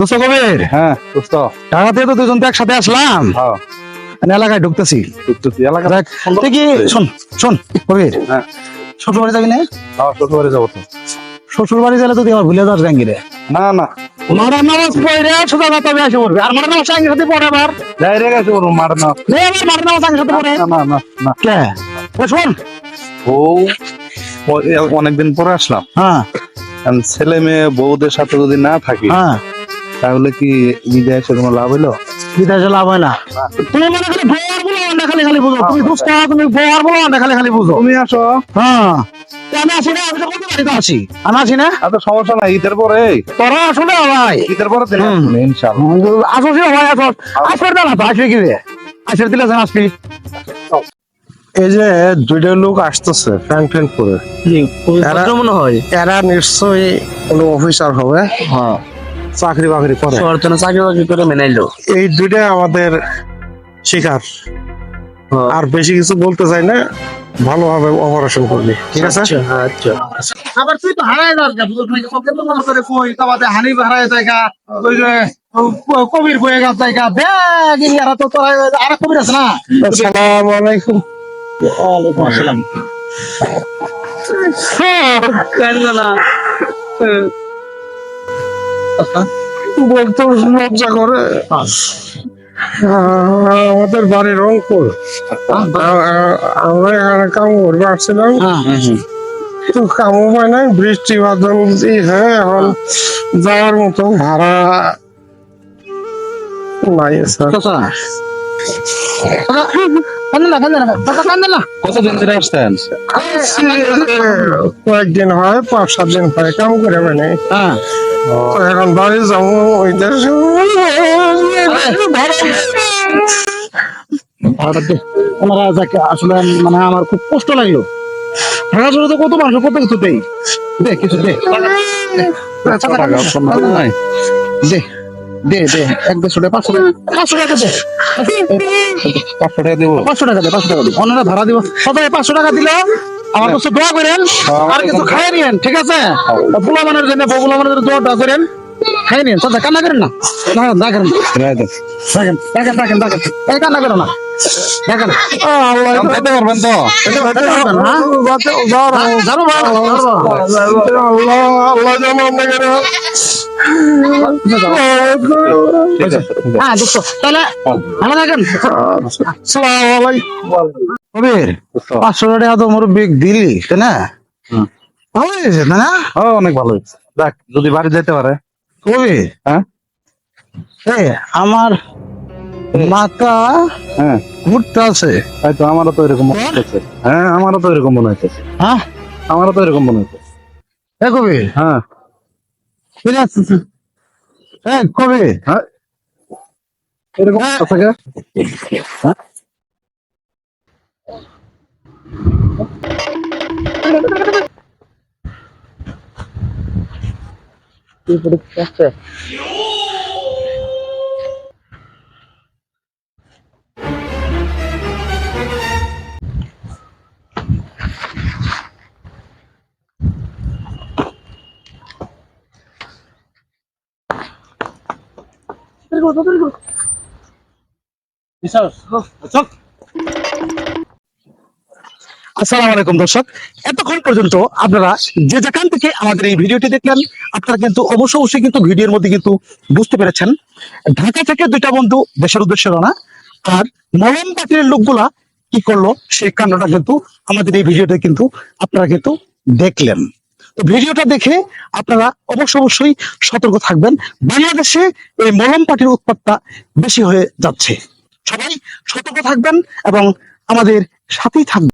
দোস্ত কবির হ্যাঁ দোস্ত। ঢাকা থেকে তো দুজন তো একসাথে আসলাম। হ্যাঁ। আমি এলাকায় ঢুকতেছি। ঢুকতেছি এলাকা কি শোন শোন কবির। হ্যাঁ। শ্বশুর বাড়ি যাবি না? হ্যাঁ শ্বশুরবাড়ি যাব তো। শ্বশুর বাড়ি গেলে তো ভুলে যাস জাঙ্গিরে না না। মারা নামাজ পড়ে সোজা কথা আসে পড়বে। আর মারা নামাজ সাথে পড়ে আবার। ডাইরেক্ট আসে বলব মার না নে নামাজ সাথে পড়ে। না না না না। কে? ও শোন। ও- অনেকদিন পরে আসলাম। হ্যাঁ। ছেলে মেয়ে বউদের সাথে যদি না থাকি হ্যাঁ। তাহলে কি বিদায় এসে কোনো লাভ হইল? বিদেশে লাভ হয় না। তুমি মনে খালি বউয়ার বলো আন্ডা খালি খালি বুঝো। তুমি দুষ্ট তুমি বউয়ার বলো আন্ডা খালি খালি বুঝো। তুমি আসো। হ্যাঁ। আমি আসি না আমি তো বলতে পারি তো আসি। আমি আসি না? এত সমস্যা নাই ঈদের পরে। তোরা আসলে ভাই। ঈদের পরে হুম। ইনশাআল্লাহ। আসো ভাই আসো। আসবে না তো আসবে কি রে আসবে দিলে আসবি। এই যে দুইটা লোক আসতেছে ফ্যান ফ্যান করে। এরা- মনে হয়। এরা নিশ্চয়ই কোনো অফিসার হবে। হ্যাঁ। চাকরি বাকরি করে। সরতনে চাকরি বাকরি করে মেনাইলো এই দুইটা আমাদের শিকার। হ্যাঁ। আর বেশি কিছু বলতে চাই না ভালোভাবে অপারেশন করবি ঠিক আছে? আচ্ছা আবার তুই তো হারাই যাস তুই কত তো মনে করে কই তাবাতে হানি হারাই যায় ওই যে কবির বয়ে গা যায় গা। ব্যাগ ইয়ারা তো তোরা আর কবির আছে না? আসসালামু আলাইকুম। ওয়ালাইকুম আসসালাম। বলতে লজ্জা করে। আমাদের বাড়ি রংপুর আমরা এখানে কাম করবে আসছিলাম। তো কামও পাই নাই বৃষ্টি বাদল হ্যাঁ এখন যাওয়ার মতো ভাড়া নাই স্যার। কতদিন ধরে আসছেন কয়েকদিন হয় পাঁচ সাত দিন হয় কাম করে মানে। হ্যাঁ। এখন বাড়ি যাব ওই দেশে। ওনারা যাকে আসলে মানে আমার খুব কষ্ট লাগল। ঢাকা শহরে তো কত মানুষ কত কিছু দেই দে কিছু দে। দে। দে দে এক দেড়শো টাকা পাঁচশো টাকা পাঁচশো টাকা দে পাঁচশো টাকা দেবো পাঁচশো টাকা দে পাঁচশো টাকা দিই ওনারা ভাড়া দিব সবাই পাঁচশো টাকা দিলে আমার কাছে দোয়া করেন আর কিছু খাই নিয়েন ঠিক আছে পোলা মানের জন্য পোলা মানের জন্য দোয়া করেন খাই নিয়েন চাচা কান্না করেন না না না করেন দেখেন দেখেন দেখেন দেখেন এই কান্না করেন না দেখেন আল্লাহ যেতে পারবেন তো আল্লাহ আল্লাহ যেন আপনাকে হ্যাঁ দোস্ত তাহলে ভালো থাকেন। কবির পাঁচশো টাকা তো মোর বিগ দিলি তাই না? ভালো হয়েছে তাই না? ও অনেক ভালো হয়েছে। যাক যদি বাড়ি যেতে পারে। কবির হ্যাঁ? এই আমার মাথা হ্যাঁ। ঘুরতে আছে। তাই তো আমারও তো এরকম মনে হচ্ছে হ্যাঁ আমারও তো এরকম মনে হচ্ছে হ্যাঁ? আমারও তো এরকম মনে হচ্ছে এ কবির। হ্যাঁ। ফিরে আসতেছে এরকম কবির হ্যাঁ। এরকম থাকে আসসালামু আলাইকুম দর্শক। এতক্ষণ পর্যন্ত আপনারা যে যেখান থেকে আমাদের এই ভিডিওটি দেখলেন আপনারা কিন্তু অবশ্যই অবশ্যই কিন্তু ভিডিওর মধ্যে কিন্তু বুঝতে পেরেছেন। ঢাকা থেকে দুইটা বন্ধু দেশের উদ্দেশ্যে রওনা। আর মলম পাটির লোকগুলা কি করল সেই কাণ্ডটা কিন্তু আমাদের এই ভিডিওতে কিন্তু আপনারা কিন্তু দেখলেন। তো ভিডিওটা দেখে আপনারা অবশ্য অবশ্যই সতর্ক থাকবেন। বাংলাদেশে এই মলম পাটির উৎপাতটা বেশি হয়ে যাচ্ছে। সবাই সতর্ক থাকবেন এবং আমাদের সাথেই থাকবেন।